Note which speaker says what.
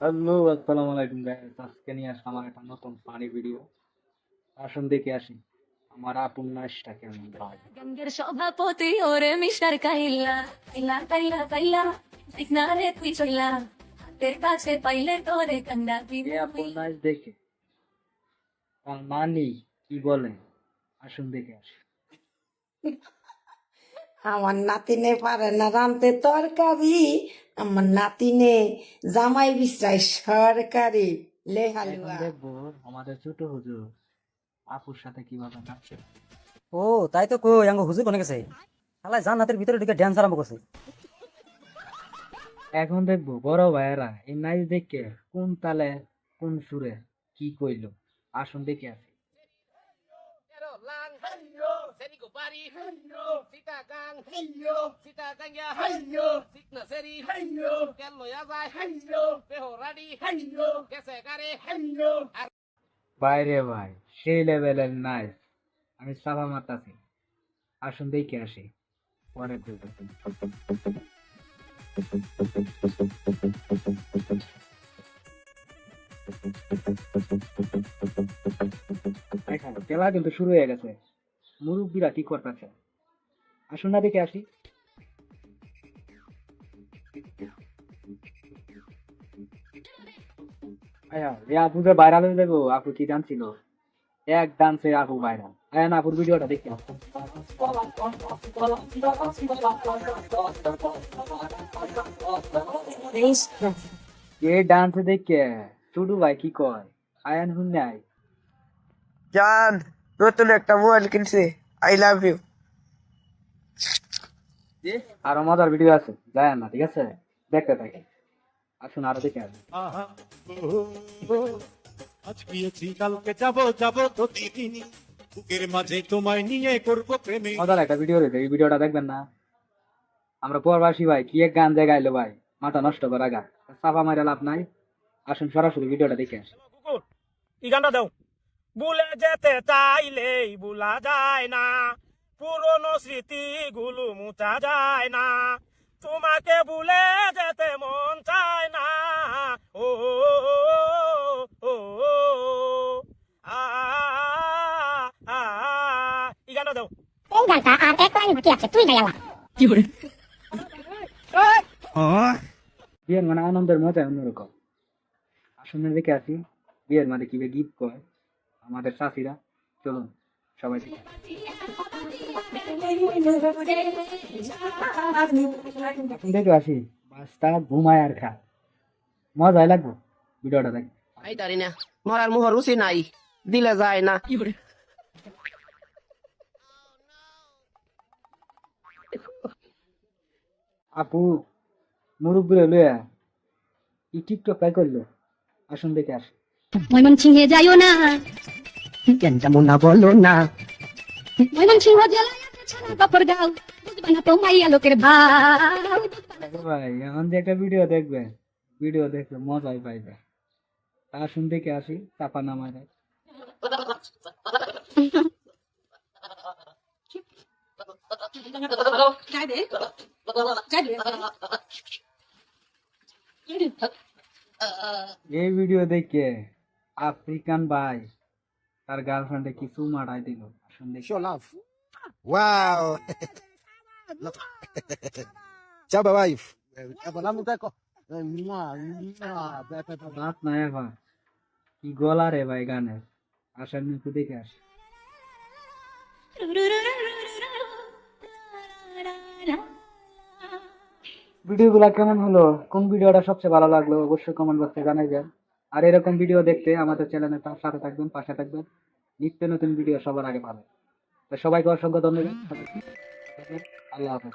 Speaker 1: Hello আসসালামু আলাইকুম guys আজকে নিয়ে আসলাম আমার একটা নতুন ফানি ভিডিও আসুন দেখে আসি আমার আপন নাচটা কেমন লাগে
Speaker 2: গঙ্গের সভাপতি ওরে মিস্টার কাহিলা কাইলা কাইলা কাইলা দেখনা রে তুই চইলা হাতের কাছে পাইলে তোরে কান্দা
Speaker 1: এই আপন দেখে নানি কি বলে আসুন দেখে আসি
Speaker 3: আমার নাতিনে পারে না রানতে তরকারি। আমার নাতিনে জামাই বিশ্রাই সরকারি। লেহালুয়া
Speaker 1: দেখব আমাদের ছোট হুজুর আপুর সাথে কীভাবে নাচে
Speaker 4: ও তাই তো কই আঙ্গ হুজুর কোনে গেছে? শালা জান্নাতের ভিতরে ঢুকে ড্যান্স আরম্ভ করছে।
Speaker 1: এখন দেখব বড় ভাইয়েরা এই নাচ দেখে কোন তালে কোন সুরে কি কইলো। আসুন দেখে আসি
Speaker 5: Lang, hayo, kupari, hayo, sita kang, hayo, sita kang ya, hayo, sikna seri, hayo, kello ya zai, hayo, peho radi, hayo, kese kare, hayo,
Speaker 1: বাইরে ভাই সেই লেভেলের নাইস আমি সাফা মারতাছি আসুন দেখে আসি। দেখেন, খেলা কিন্তু শুরু হয়ে গেছে মুরব্বীরা কি করতেছে আসুন না দেখে আসি। আয়া, এ আপু যে ভাইরাল হয়ে যাব আপু কি জানছিল এক ডান্সে আপু ভাইরাল আয়া না, আপুর ভিডিওটা দেখি। এ ডান্সে দেখে টুডু ভাই কি কয়? আয়ান হুন নাই।
Speaker 6: জান। নতুন একটা মোবাইল কিনছে। আই লাভ ইউ
Speaker 1: আরও মজার ভিডিও আছে। যায় না ঠিক আছে? দেখতে থাকি আসুন আরও দেখে আসুন।
Speaker 7: আহা, ও, ও, আজ গিয়েছি কালকে যাব যাব প্রতিদিনই বুকের মাঝে তোমায় নিয়ে করব প্রেমে।
Speaker 1: মজার একটা ভিডিও রয়েছে এই ভিডিওটা দেখবেন না? আমরা পরবাসী ভাই কি এক গান জায়গায় ভাই? মাথা নষ্ট করা গা সাফা মারা লাভ নাই। আসুন সরাসরি ভিডিওটা দেখে আসি।
Speaker 8: গানটা দাও। ভুলে যেতে চাইলেই ভুলা যায় না পুরনো স্মৃতি গুলো মুছা যায় না তোমাকে ভুলে যেতে মন চায় না ও
Speaker 9: গাইলা
Speaker 1: বিয়ের মানে আনন্দের মজা অন্যরকম আসুন দেখে আসি বিয়ের মানে কীভাবে গীত কয় আমাদের চাষিরা চলুন সবাই। এখন দেখে আসি বাসটা ঘুমায় আর খা। মজাই লাগবো ভিডিওটা দেখ।
Speaker 6: আই তারি না মরার মুহর রুচি নাই দিলে যায় না।
Speaker 1: আপু মুরব্বী লইয়া ই টিকটক তাই করল? আসুন দেখে আসি।
Speaker 9: ময়মনসিংহে যাইও না।
Speaker 6: কেন যেমন না বলো না?
Speaker 9: ময়মনসিংহ জেলায় ছাড়া বাপর গাঁও বুঝবা না তো মাইয়া লোকের ভাই
Speaker 1: এখন যে একটা ভিডিও দেখবে ভিডিও দেখবে মজাই পাইবে। আসুন দেখে আসি চাপা নামায় এই ভিডিও দেখে আফ্রিকান ভাই তার গার্লফ্রেন্ডে কিছু মারাই দিল।
Speaker 7: ওয়াও
Speaker 1: রাত নাই কি গলা রে ভাই গানের আসার মুখে দেখে আসি। ভিডিওগুলো কেমন হলো? কোন ভিডিওটা সবচেয়ে ভালো লাগল? অবশ্যই কমেন্ট বক্সে জানাইবেন আর এরকম ভিডিও দেখতে আমাদের চ্যানেলের সাথে থাকবেন, পাশে থাকবেন। নিত্য নতুন ভিডিও সবার আগে পাবেন। তো সবাইকে অসংখ্য ধন্যবাদ। আল্লাহ হাফেজ।